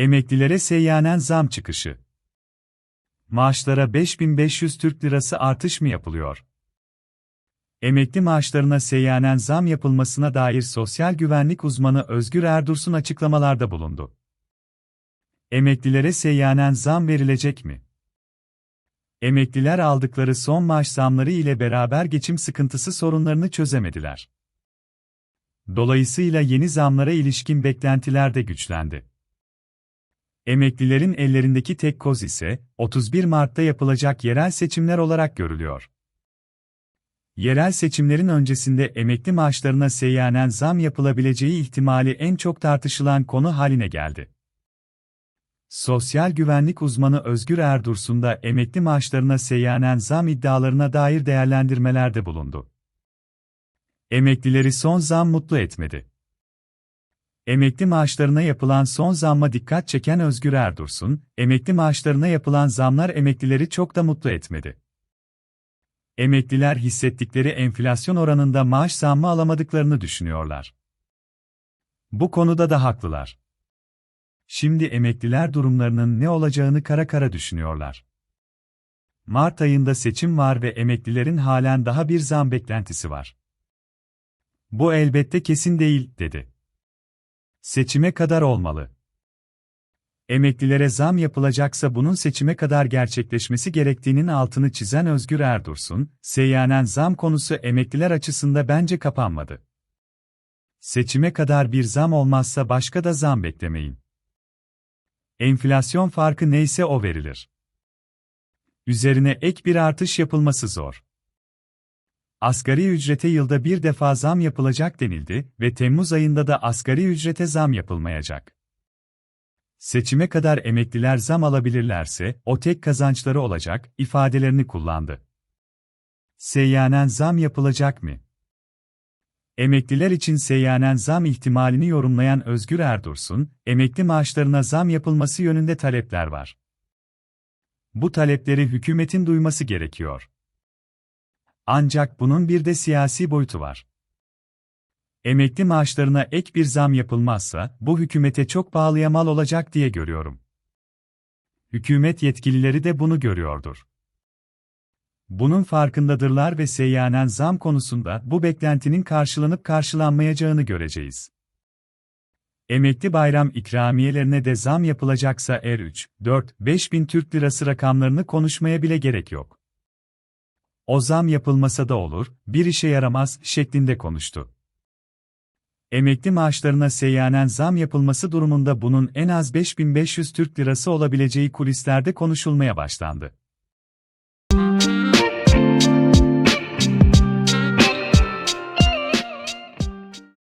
Emeklilere seyyanen zam çıkışı. Maaşlara 5500 Türk Lirası artış mı yapılıyor? Emekli maaşlarına seyyanen zam yapılmasına dair sosyal güvenlik uzmanı Özgür Erdursun açıklamalarda bulundu. Emeklilere seyyanen zam verilecek mi? Emekliler aldıkları son maaş zamları ile beraber geçim sıkıntısı sorunlarını çözemediler. Dolayısıyla yeni zamlara ilişkin beklentiler de güçlendi. Emeklilerin ellerindeki tek koz ise 31 Mart'ta yapılacak yerel seçimler olarak görülüyor. Yerel seçimlerin öncesinde emekli maaşlarına seyyanen zam yapılabileceği ihtimali en çok tartışılan konu haline geldi. Sosyal güvenlik uzmanı Özgür Erdursun da emekli maaşlarına seyyanen zam iddialarına dair değerlendirmelerde bulundu. Emeklileri son zam mutlu etmedi. Emekli maaşlarına yapılan son zamma dikkat çeken Özgür Erdursun, emekli maaşlarına yapılan zamlar emeklileri çok da mutlu etmedi. Emekliler hissettikleri enflasyon oranında maaş zammı alamadıklarını düşünüyorlar. Bu konuda da haklılar. Şimdi emekliler durumlarının ne olacağını kara kara düşünüyorlar. Mart ayında seçim var ve emeklilerin halen daha bir zam beklentisi var. Bu elbette kesin değil, dedi. Seçime kadar olmalı. Emeklilere zam yapılacaksa bunun seçime kadar gerçekleşmesi gerektiğinin altını çizen Özgür Erdursun, seyyanen zam konusu emekliler açısında bence kapanmadı. Seçime kadar bir zam olmazsa başka da zam beklemeyin. Enflasyon farkı neyse o verilir. Üzerine ek bir artış yapılması zor. Asgari ücrete yılda bir defa zam yapılacak denildi ve Temmuz ayında da asgari ücrete zam yapılmayacak. Seçime kadar emekliler zam alabilirlerse, o tek kazançları olacak, ifadelerini kullandı. Seyyanen zam yapılacak mı? Emekliler için seyyanen zam ihtimalini yorumlayan Özgür Erdursun, emekli maaşlarına zam yapılması yönünde talepler var. Bu talepleri hükümetin duyması gerekiyor. Ancak bunun bir de siyasi boyutu var. Emekli maaşlarına ek bir zam yapılmazsa, bu hükümete çok pahalıya mal olacak diye görüyorum. Hükümet yetkilileri de bunu görüyordur. Bunun farkındadırlar ve seyyanen zam konusunda bu beklentinin karşılanıp karşılanmayacağını göreceğiz. Emekli bayram ikramiyelerine de zam yapılacaksa er 3, 4, 5 bin Türk lirası rakamlarını konuşmaya bile gerek yok. O zam yapılmasa da olur, bir işe yaramaz şeklinde konuştu. Emekli maaşlarına seyyanen zam yapılması durumunda bunun en az 5500 Türk lirası olabileceği kulislerde konuşulmaya başlandı.